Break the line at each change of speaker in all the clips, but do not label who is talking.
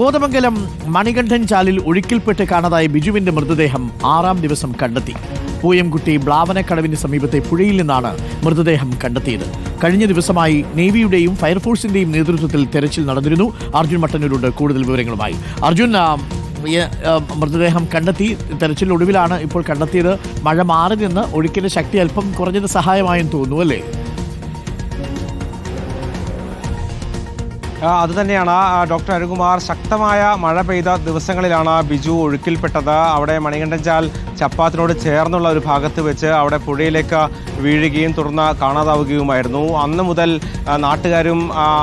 കോതമംഗലം മണികണ്ഠൻ ചാലിൽ ഒഴുക്കിൽപ്പെട്ട് കാണാതായ ബിജുവിന്റെ മൃതദേഹം ആറാം ദിവസം കണ്ടെത്തി. പൂയംകുട്ടി ബ്ലാവനക്കടവിന് സമീപത്തെ പുഴയിൽ നിന്നാണ് മൃതദേഹം കണ്ടെത്തിയത്. കഴിഞ്ഞ ദിവസമായി നേവിയുടെയും ഫയർഫോഴ്സിന്റെയും നേതൃത്വത്തിൽ തെരച്ചിൽ നടന്നിരുന്നു. അർജുൻ മട്ടന്നൂരുണ്ട് കൂടുതൽ വിവരങ്ങളുമായി. അർജുൻ മൃതദേഹം കണ്ടെത്തി. തെരച്ചിലൊടുവിലാണ് ഇപ്പോൾ കണ്ടെത്തിയത്. മഴ മാറി നിന്ന് ഒഴുക്കിന്റെ ശക്തി അല്പം കുറഞ്ഞത് സഹായമായും തോന്നുന്നു അല്ലേ?
ആ, അത് തന്നെയാണ്. ആ, ഡോക്ടർ അരുകുമാർ ശക്തമായ മഴ പെയ്ത ദിവസങ്ങളിലാണ് ബിജു ഒഴുക്കിൽപ്പെട്ടത്. അവിടെ മണികണ്ഠൻചാൽ ചപ്പാത്തിനോട് ചേർന്നുള്ള ഒരു ഭാഗത്ത് വെച്ച് അവിടെ പുഴയിലേക്ക് വീഴുകയും തുടർന്ന് കാണാതാവുകയുമായിരുന്നു. അന്ന് മുതൽ നാട്ടുകാരും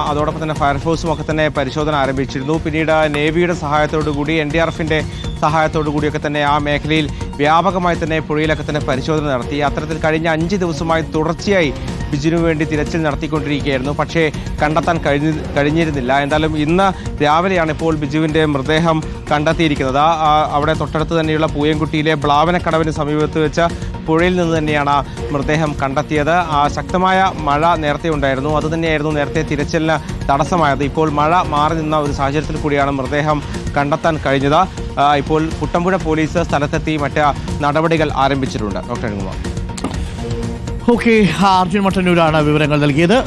അതോടൊപ്പം തന്നെ ഫയർഫോഴ്സും ഒക്കെ തന്നെ പരിശോധന ആരംഭിച്ചിരുന്നു. പിന്നീട് നേവിയുടെ സഹായത്തോടു കൂടി എൻ ഡി ആർ എഫിന്റെ സഹായത്തോടു കൂടിയൊക്കെ തന്നെ ആ മേഖലയിൽ വ്യാപകമായി തന്നെ പുഴയിലൊക്കെ തന്നെ പരിശോധന നടത്തി. അത്തരത്തിൽ കഴിഞ്ഞ അഞ്ച് ദിവസമായി തുടർച്ചയായി ബിജുവിനു വേണ്ടി തിരച്ചിൽ നടത്തിക്കൊണ്ടിരിക്കുകയായിരുന്നു. പക്ഷേ കണ്ടെത്താൻ കഴിഞ്ഞ കഴിഞ്ഞിരുന്നില്ല. എന്തായാലും ഇന്ന് രാവിലെയാണ് ഇപ്പോൾ ബിജുവിന്റെ മൃതദേഹം കണ്ടെത്തിയിരിക്കുന്നത്. ആ, അവിടെ തൊട്ടടുത്ത് തന്നെയുള്ള പൂയംകുട്ടിയിലെ ബ്ലാവനക്കടവിന് സമീപത്ത് വെച്ച പുഴയിൽ നിന്ന് തന്നെയാണ് മൃതദേഹം കണ്ടെത്തിയത്. ആ ശക്തമായ മഴ നേരത്തെ ഉണ്ടായിരുന്നു. അതുതന്നെയായിരുന്നു നേരത്തെ തിരച്ചിലിന് തടസ്സമായത്. ഇപ്പോൾ മഴ മാറി നിന്ന ഒരു സാഹചര്യത്തിൽ കൂടിയാണ് മൃതദേഹം കണ്ടെത്താൻ കഴിഞ്ഞത്. ഇപ്പോൾ കുട്ടമ്പുഴ പോലീസ് സ്ഥലത്തെത്തി മറ്റ് നടപടികൾ ആരംഭിച്ചിട്ടുണ്ട്. ഡോക്ടർ അനുകുമാർ
ഓക്കെ അർജുൻ മട്ടന്നൂരാണ് വിവരങ്ങൾ നൽകിയത്.